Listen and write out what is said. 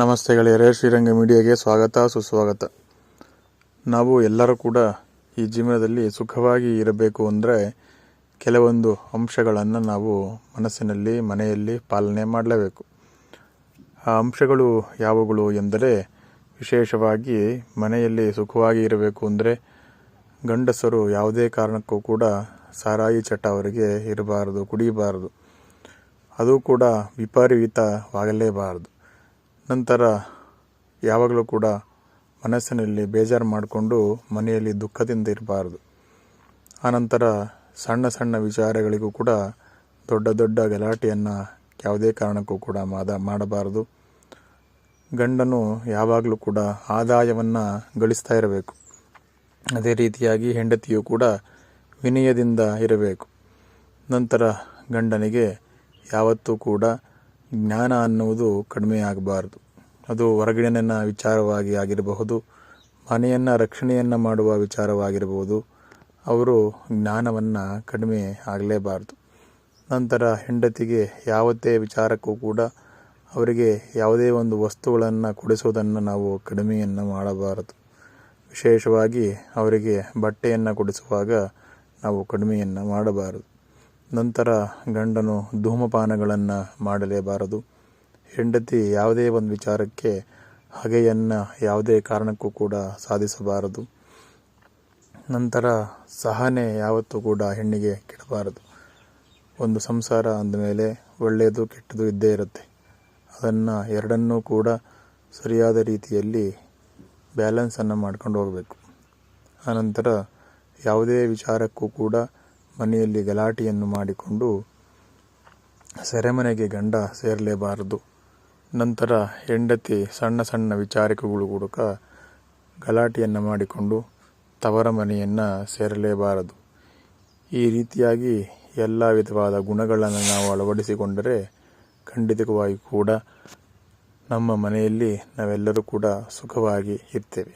ನಮಸ್ತೆ ಗೆಳೆಯರೇ, ಶ್ರೀರಂಗ ಮೀಡಿಯಾಗೆ ಸ್ವಾಗತ, ಸುಸ್ವಾಗತ. ನಾವು ಎಲ್ಲರೂ ಕೂಡ ಈ ಜೀವನದಲ್ಲಿ ಸುಖವಾಗಿ ಇರಬೇಕು ಅಂದರೆ ಕೆಲವೊಂದು ಅಂಶಗಳನ್ನು ನಾವು ಮನಸ್ಸಿನಲ್ಲಿ, ಮನೆಯಲ್ಲಿ ಪಾಲನೆ ಮಾಡಲೇಬೇಕು. ಆ ಅಂಶಗಳು ಯಾವುಗಳು ಎಂದರೆ ವಿಶೇಷವಾಗಿ ಮನೆಯಲ್ಲಿ ಸುಖವಾಗಿ ಇರಬೇಕು ಅಂದರೆ ಗಂಡಸರು ಯಾವುದೇ ಕಾರಣಕ್ಕೂ ಕೂಡ ಸಾರಾಯಿ ಚಟ ಅವರಿಗೆ ಇರಬಾರದು ಕುಡಿಯಬಾರದು ಅದು ಕೂಡ ವಿಪರೀತವಾಗಲೇಬಾರದು. ನಂತರ ಯಾವಾಗಲೂ ಕೂಡ ಮನಸ್ಸಿನಲ್ಲಿ ಬೇಜಾರು ಮಾಡಿಕೊಂಡು ಮನೆಯಲ್ಲಿ ದುಃಖದಿಂದ ಇರಬಾರ್ದು. ಆನಂತರ ಸಣ್ಣ ಸಣ್ಣ ವಿಚಾರಗಳಿಗೂ ಕೂಡ ದೊಡ್ಡ ದೊಡ್ಡ ಗಲಾಟೆಯನ್ನು ಯಾವುದೇ ಕಾರಣಕ್ಕೂ ಕೂಡ ಮಾದ, ಮಾಡಬಾರದು. ಗಂಡನು ಯಾವಾಗಲೂ ಕೂಡ ಆದಾಯವನ್ನು ಗಳಿಸ್ತಾ ಇರಬೇಕು. ಅದೇ ರೀತಿಯಾಗಿ ಹೆಂಡತಿಯು ಕೂಡ ವಿನಯದಿಂದ ಇರಬೇಕು. ನಂತರ ಗಂಡನಿಗೆ ಯಾವತ್ತೂ ಕೂಡ ಜ್ಞಾನ ಅನ್ನುವುದು ಕಡಿಮೆ ಆಗಬಾರದು ಅದು ಹೊರಗಿಡನ ವಿಚಾರವಾಗಿ ಆಗಿರಬಹುದು, ಮನೆಯನ್ನು ರಕ್ಷಣೆಯನ್ನು ಮಾಡುವ ವಿಚಾರವಾಗಿರಬಹುದು. ಅವರು ಜ್ಞಾನವನ್ನು ಕಡಿಮೆ ಆಗಲೇಬಾರದು. ನಂತರ ಹೆಂಡತಿಗೆ ಯಾವತ್ತೇ ವಿಚಾರಕ್ಕೂ ಕೂಡ ಅವರಿಗೆ ಯಾವುದೇ ಒಂದು ವಸ್ತುಗಳನ್ನು ಕೊಡಿಸುವುದನ್ನು ನಾವು ಕಡಿಮೆಯನ್ನು ಮಾಡಬಾರದು. ವಿಶೇಷವಾಗಿ ಅವರಿಗೆ ಬಟ್ಟೆಯನ್ನು ಕೊಡಿಸುವಾಗ ನಾವು ಕಡಿಮೆಯನ್ನು ಮಾಡಬಾರದು. ನಂತರ ಗಂಡನು ಧೂಮಪಾನಗಳನ್ನು ಮಾಡಲೇಬಾರದು. ಹೆಂಡತಿ ಯಾವುದೇ ಒಂದು ವಿಚಾರಕ್ಕೆ ಹಗೆಯನ್ನು ಯಾವುದೇ ಕಾರಣಕ್ಕೂ ಕೂಡ ಸಾಧಿಸಬಾರದು. ನಂತರ ಸಹನೆ ಯಾವತ್ತೂ ಕೂಡ ಹೆಣ್ಣಿಗೆ ಕೆಡಬಾರದು. ಒಂದು ಸಂಸಾರ ಅಂದಮೇಲೆ ಒಳ್ಳೆಯದು ಕೆಟ್ಟದು ಇದ್ದೇ ಇರುತ್ತೆ. ಅದನ್ನು ಎರಡನ್ನೂ ಕೂಡ ಸರಿಯಾದ ರೀತಿಯಲ್ಲಿ ಬ್ಯಾಲೆನ್ಸನ್ನು ಮಾಡ್ಕೊಂಡು ಹೋಗಬೇಕು. ಆನಂತರ ಯಾವುದೇ ವಿಚಾರಕ್ಕೂ ಕೂಡ ಮನೆಯಲ್ಲಿ ಗಲಾಟೆಯನ್ನು ಮಾಡಿಕೊಂಡು ಸೆರೆಮನೆಗೆ ಗಂಡ ಸೇರಲೇಬಾರದು. ನಂತರ ಹೆಂಡತಿ ಸಣ್ಣ ಸಣ್ಣ ವಿಚಾರಕಗಳು ಹುಡುಕ ಗಲಾಟೆಯನ್ನು ಮಾಡಿಕೊಂಡು ತವರ ಮನೆಯನ್ನು ಸೇರಲೇಬಾರದು. ಈ ರೀತಿಯಾಗಿ ಎಲ್ಲ ವಿಧವಾದ ಗುಣಗಳನ್ನು ನಾವು ಅಳವಡಿಸಿಕೊಂಡರೆ ಖಂಡಿತವಾಗಿ ಕೂಡ ನಮ್ಮ ಮನೆಯಲ್ಲಿ ನಾವೆಲ್ಲರೂ ಕೂಡ ಸುಖವಾಗಿ ಇರ್ತೇವೆ.